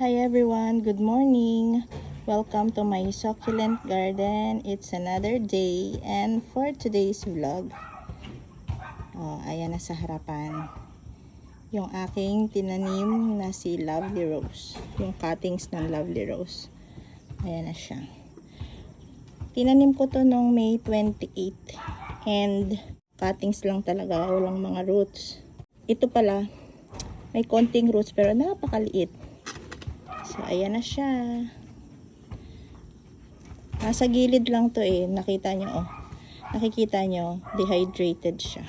Hi everyone, good morning. Welcome to my succulent garden. It's another day and for today's vlog, oh, ayan na sa harapan. Yung aking tinanim na si Lovely Rose. Yung cuttings ng Lovely Rose. Ayan na siya. Tinanim ko to noong May 28 and cuttings lang talaga, walang mga roots. Ito pala, may konting roots pero napakaliit. So, ayan na siya. Nasa gilid lang to eh. Nakita nyo, oh. Nakikita nyo, dehydrated siya.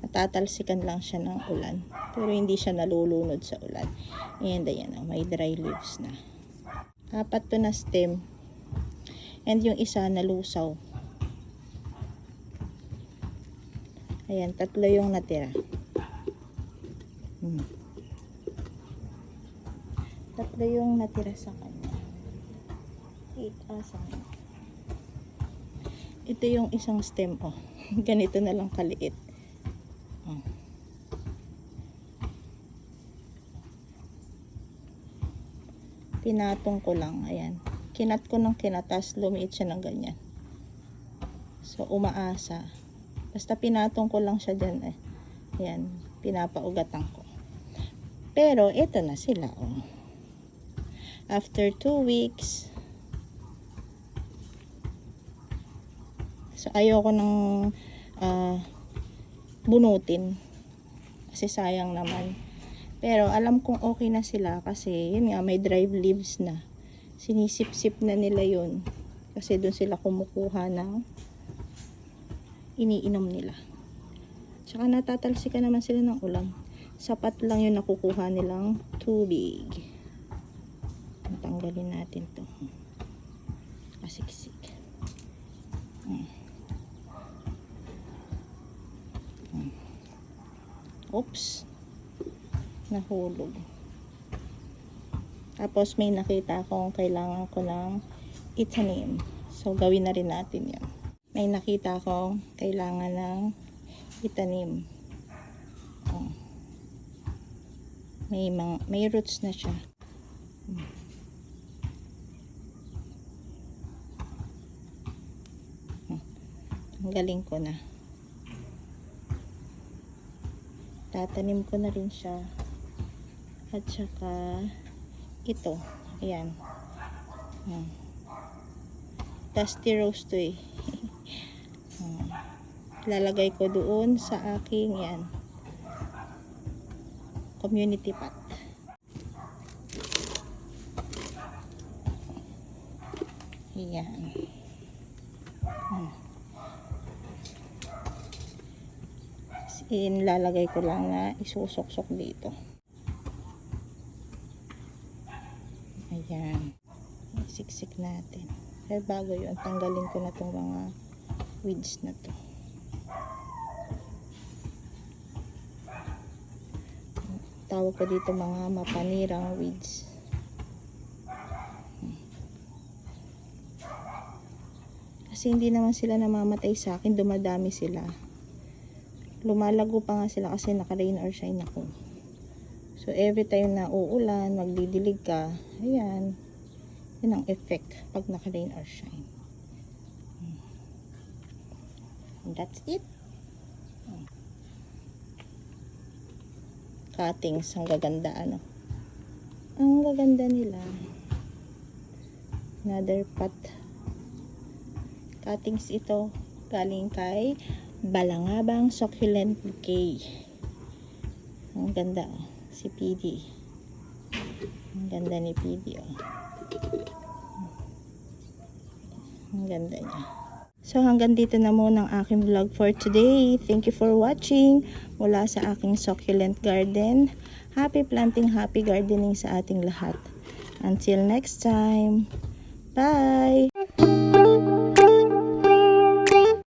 Natatalsikan lang siya ng ulan. Pero hindi siya nalulunod sa ulan. And ayan, oh, may dry leaves na. Apat to na stem. And yung isa nalusaw. Ayan, tatlo yung natira. Hmm. Tatlo yung natira sa kanya. Eight asang. Ito yung isang stem, oh. Ganito na lang kaliit. Oh. Pinatong ko lang, ayan. Kinat ko ng kinatas, lumiit siya ng ganyan. So, umaasa. Basta pinatong ko lang siya dyan, eh. Ayan, pinapaugatan ko. Pero, ito na sila, oh. After two weeks, so ayoko nang ah, bunutin. Kasi sayang naman. Pero alam kong okay na sila kasi yun nga may dry leaves na. Sinisip-sip na nila yun. Kasi doon sila kumukuha ng iniinom nila. Tsaka natatalsikan naman sila ng ulan. Sapat lang yung nakukuha nilang tubig. Tanggalin natin to. Kasiksik. Hmm. Hmm. Oops. Nahulog. Tapos may nakita akong kailangan ko ng itanim. So gawin na rin natin yan. May nakita akong kailangan ng itanim. Oh. May, mga, may roots na siya. Tanggalin ko na. Tatanim ko na rin siya. At saka, ito. Ayan. Hmm. Dusty rose to eh. Hmm. Lalagay ko doon sa aking, yan. Community pot. Ayan. Hmm. Inilalagay ko lang na isusok-sok dito. Ayan. Siksik natin. Pero bago yun, tanggalin ko na itong mga weeds na to. Tawag ko dito mga mapanirang weeds. Kasi hindi naman sila namamatay sa akin, dumadami sila lumalago pa nga sila kasi naka-rain or shine ako. So, every time na uulan, magdidilig ka, ayan, yun ang effect pag naka-rain or shine. And that's it. Cuttings, ang gaganda, ano. Ang gaganda nila. Another pot. Cuttings ito, galing kay Balangabang Succulent Bouquet. Ang ganda oh. Si PD. Ang ganda ni PD oh. Ang ganda niya. So hanggang dito na muna ang aking vlog for today. Thank you for watching mula sa aking succulent garden. Happy planting, happy gardening sa ating lahat. Until next time. Bye!